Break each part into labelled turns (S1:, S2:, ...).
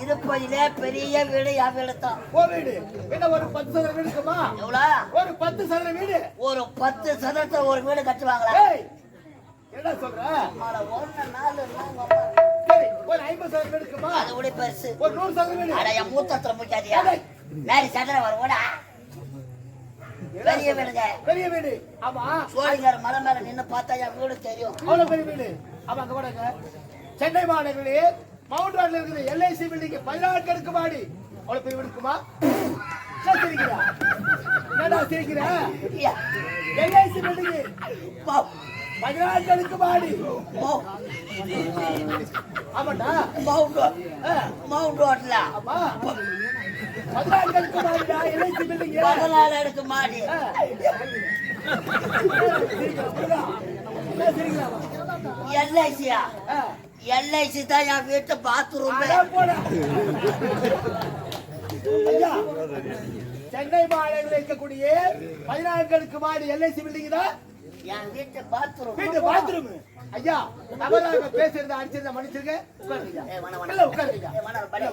S1: இருப்பதிலே பெரிய வீடு என் வீடு தான்.
S2: ஓ வீடு? என்ன ஒரு பத்து சதுர வீடு இருக்குமா?
S1: எவ்வளோ?
S2: ஒரு பத்து சதுர வீடு?
S1: ஒரு பத்து சதத்தை ஒரு வீடு கட்டுவாங்களா?
S2: என்ன சொல்ற?
S1: ஒண்ணு நாலு
S2: சரி ஒரு ஐம்பது சதுர வீடு இருக்குமா?
S1: அது கூட பெருசு.
S2: ஒரு நூறு சதுர வீடு.
S1: அட என் மூத்தத்துல முக்காதியா மேரி சதுர வரும் ஓடா. பெரிய வீடுங்க.
S2: பெரிய வீடு. ஆமா.
S1: சோழிங்கர் மலை மேல நின்னு பார்த்தா என் வீடு தெரியும்.
S2: அவ்வளவு பெரிய வீடு. ஆமா அங்க சென்னை மாநகரிலே மவுண்ட் ரோட்ல இருக்குது எல்ஐசி பில்டிங் பதினாறு கடுக்கு மாடி. அவ்வளவு பெரிய வீடு இருக்குமா என்ன சிரிக்கிறா? என்னடா சிரிக்கிற? எல்ஐசி பில்டிங் பதினாறு கடுக்கு மாடி.
S1: போ.
S2: ஆமாண்டா?
S1: மவுண்ட் மவுண்ட் ரோட்ல.
S2: ஆமா. பதினாறு கடுக்கு மாடிடா எல்ஐசி பில்டிங்
S1: பதினாலு அடுக்கு மாடி. எல்ஐசியா எல்ஐசி தான் என் வீட்டு பாத்ரூம்
S2: சென்னை மாநகரில் இருக்கக்கூடிய பதினான்கு மாடி எல்ஐசி பில்டிங் தான்
S1: என் வீட்டு பாத்ரூம்
S2: வீட்டு பாத்ரூம் ஐயா தவறாக பேசுறத அடிச்சிருந்த மன்னிச்சிருக்க உட்காருங்க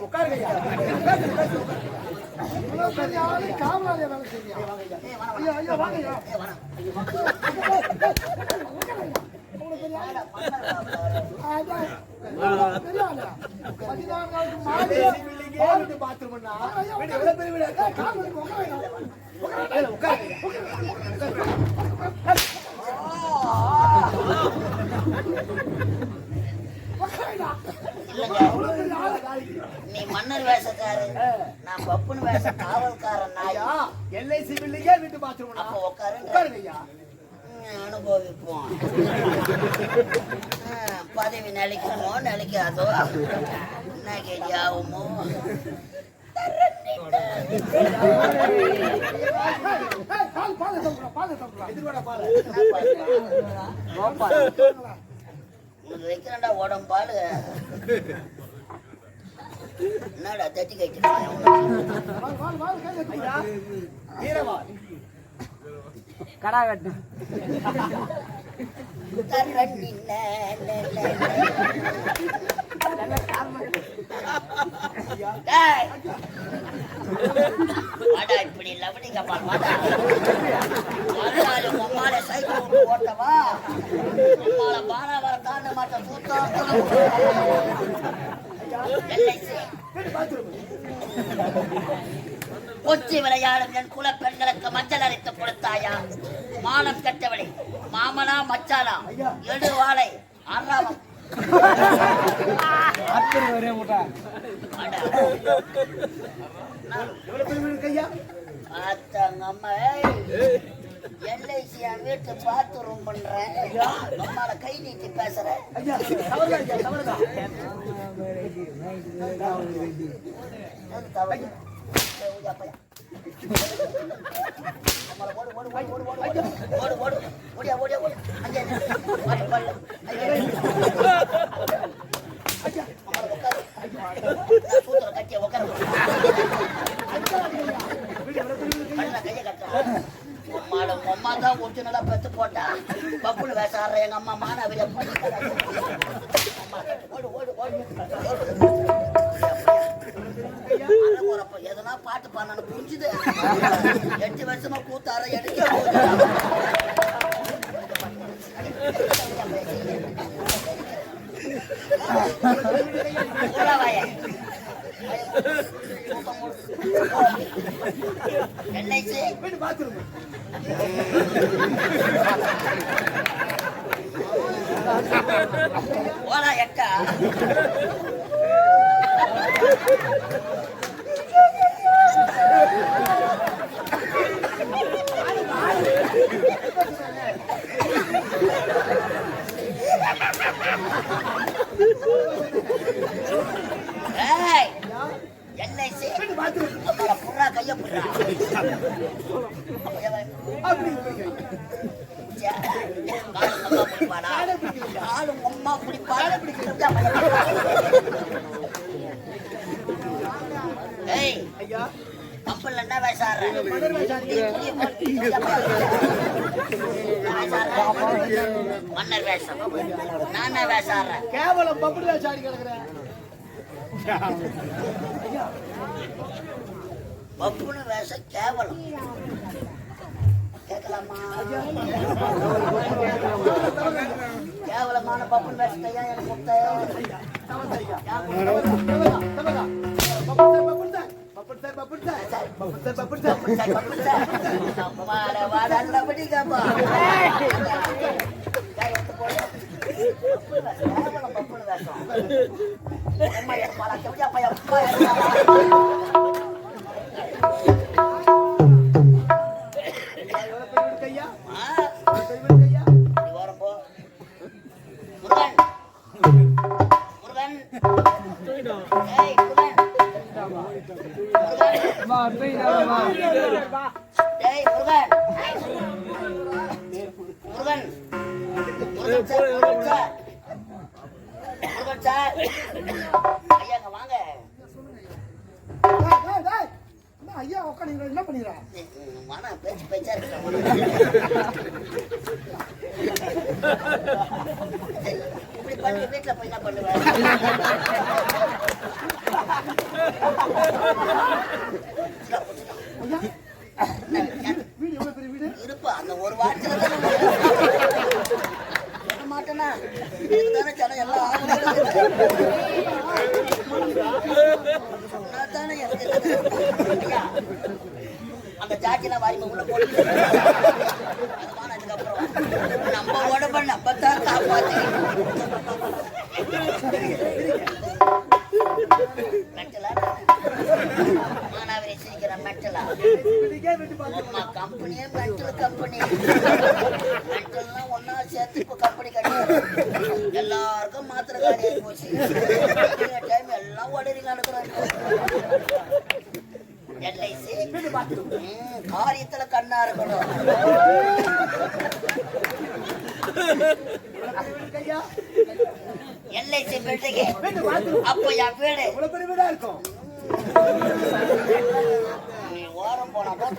S2: உட்காருங்க உட்காருங்க காவலாளியா வேலை?
S1: ஏய், வேணாம்,
S2: ஐயா, ஐயா, வாங்க ஐயா.
S1: ஏய், வேணாம்.
S2: அதான், இவ்வளவு பெரிய ஆளா? பதினான்காவது மாடி வீட்டு பாத்ரூம்னா, வீடு எவ்வளவு பெரிய.
S1: நீ மன்னர் வேஷக்காரு நான் பப்புன் வேஷ காவல்காரன் நாய்.
S2: LIC பில்டிங்கே வீட்டு பாத்ரூம்னா.
S1: அப்ப அனுபவிப்போம். பதவி நிலைக்கணுமோ நிலைக்காதோ என்ன கேடி ஆகுமோ
S2: ஏய், பால்,
S1: வைக்கிறேன்டா என்னடா தட்டி கைக்கிறேன்
S2: பால், பால், பால், கை கட்டு. ஐயா, வீரவாள்.
S1: வாடா இப்படி லவனிங்க பால் வாடா மறுநாள் உம்மால சைக்கிள் விட்டு ஓட்டவா உம்மால பாரா வர தாண்ட மாட்டேன் சூத்தம் எல்ஐசி
S2: வீட்டு பாத்ரூம்.
S1: கொச்சி விளையாடும் என் குல பெண்களுக்கு மஞ்சள் அரைத்து கொடுத்தாயா? மானம் கட்டவளை மாமனா மச்சானா எடு வாழை அறாமம் அத்தங்கம்மா எல்ஐசி வீட்டு பாத்ரூம் பண்றேன். அம்மால கை நீட்டி பேசுறேன் உட்காரு. நான் சூத்திரம் கட்டிய உட்காரு.
S2: வீடு எவ்வளவு பெரிய வீடு இருக்கு ஐயா?
S1: கண்ணுல கையை கட்டுறேன். அம்மாட அம்மா தான் ஒரிஜினலா பெத்து போட்டா. பப்புனு வேஷ ஆடுற எங்க அம்மா மானாவில ஓடு ஓடு ஓடு. எதனா பாட்டு பாடணும் புரிஞ்சுது. எட்டு வருஷமா கூத்தார எடுக்க
S2: வீட்டு பாத்ரூம்.
S1: ஓலா எக்கா ஏய் எல்ஐசி
S2: வீட்டு பாத்ரூம்.
S1: அம்மா ஏய்
S2: ஐயா,
S1: என்ன
S2: மன்னர் வேஷம்
S1: நான்
S2: கேவலம் பப்படி வேஷம் கிடக்குறேன்
S1: பப்புனு வேஷம் கேவலம் கேட்கலாமா கேவலமான பப்புனு வேஷத்தை ஏன் எனக்கு கொடுத்த சரி, பப்புனு. subscribe நம்ம உடம்ப நம்ம தான் காப்பாத்தி மெட்டலா மானாவரி சிரிக்கிற மெட்டலா
S2: வீட்டுக்கே
S1: கம்பெனியே மென்டல் கம்பெனி மென்டல்லாம் ஒண்ணா சேர்த்து இப்போ கம்பெனி கட்டி எல்லாருக்கும் மாத்திரை காலி போச்சு டைம் எல்லாம் உடறி நடக்கிறாங்க எல்ஐசி காரியத்துல கண்ணா இருக்கணும் எல்ஐசி பில்டிங்
S2: வீட்டு
S1: என் வீடு
S2: இருக்கும்
S1: ஓரம் போனா தான்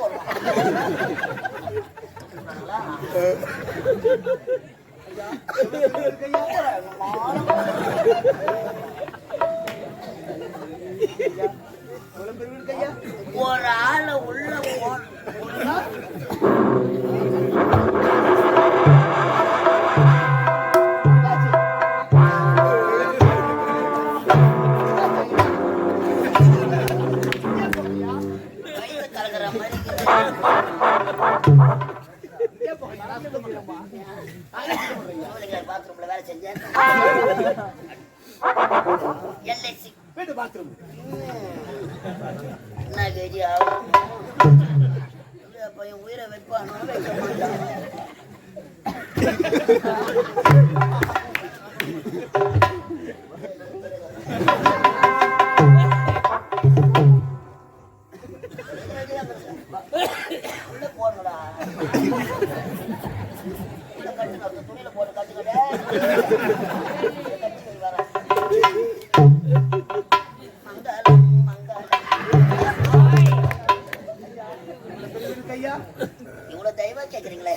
S1: எல்ஐசி
S2: வீட்டு பாத்ரூம்
S1: என்ன கேஜி ஆகும் பையன் உயிரை வைப்பானோ வைக்க உள்ள போடுங்கடா. அந்த துணியில போட்டு இவ்வளவு தெய்வா கேக்குறீங்களே.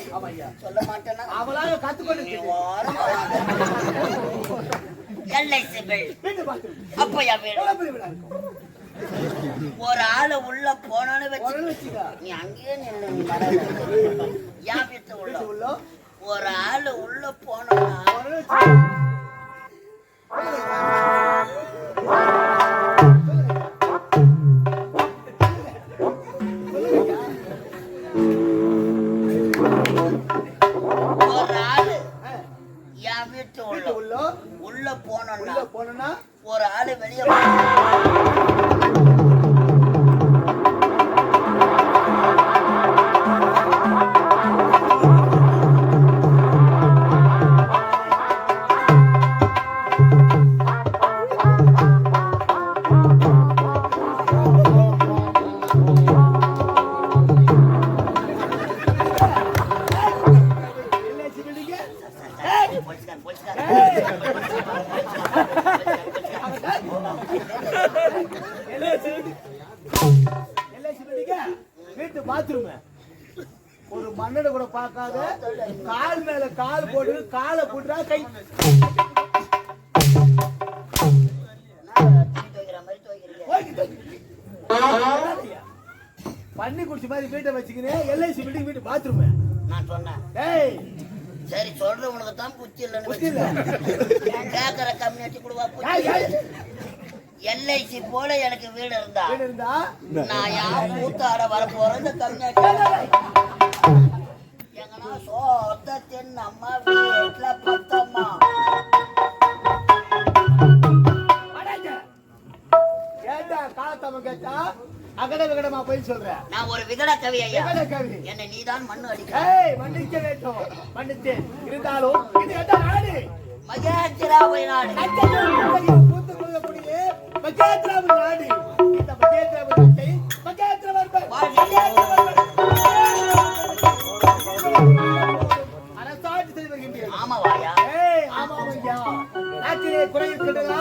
S1: சொல்ல மாட்டேன்னா
S2: அவளாக கத்துக்கொண்டு
S1: நீ ஓரம் எல்ஐசி பில்
S2: வீட்டு பாத்ரூம்.
S1: அப்ப என் வீடு.
S2: எவ்வளவு பெரிய வீடா இருக்கும்?
S1: ஒரு ஆளு உள்ள போனோன்னு வச்சு நீ அங்கேயே நின்னு நீ வராத. என் வீட்டு உள்ள? ஒரு ஆள் உள்ள போனோம்னா
S2: Thank
S1: you. வீட்டு
S2: பாத்ரூம் ஒரு மண்ணட கூட பார்க்காத கால் மேல கால் போட்டு காலை போட்டுறா கை. பண்ணி குடிச்ச மாதிரி வீட்டை வச்சுக்கினேன் எல்ஐசி பில்டிங் வீட்டு பாத்ரூம்
S1: நான் சொன்னேன்.
S2: டேய்
S1: சரி சொல்ற உனக்கு தான்
S2: குச்சி
S1: இல்லைன்னு புத்தி
S2: இல்லை
S1: கேட்கற கம்யூனிட்டி கொடுவா எல்ஐசி போல எனக்கு வீடு இருந்தா நான் யார் கூத்தாட வர போறேன் இந்த கம்யூனிட்டி எங்கன்னா சோத்தத்தின் அம்மா வீட்டுல பத்தம்மா.
S2: அடங்க. ஏண்டா காலத்தவன் கேட்டா? அகட விகடமா போய் சொல்ற.
S1: நான் ஒரு விகட கவி ஐயா.
S2: விகட கவி.
S1: என்னை நீதான் மண்ணு அடிக்க.
S2: மன்னிக்க வேண்டும். மன்னித்தேன். இருந்தாலும் இது நாடு?
S1: மகேந்திராவை நாடு.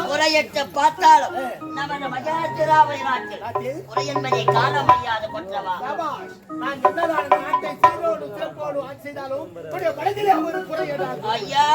S1: குறையற்ற பார்த்தாலும் நமது மகேந்திராவை நாட்டில் குறை என்பதை காண முடியாத கொற்றவா?
S2: நான் என்னதான் நாட்டை சீரோடு சிறப்போடு ஆட்சி செய்தாலும்
S1: ஐயா!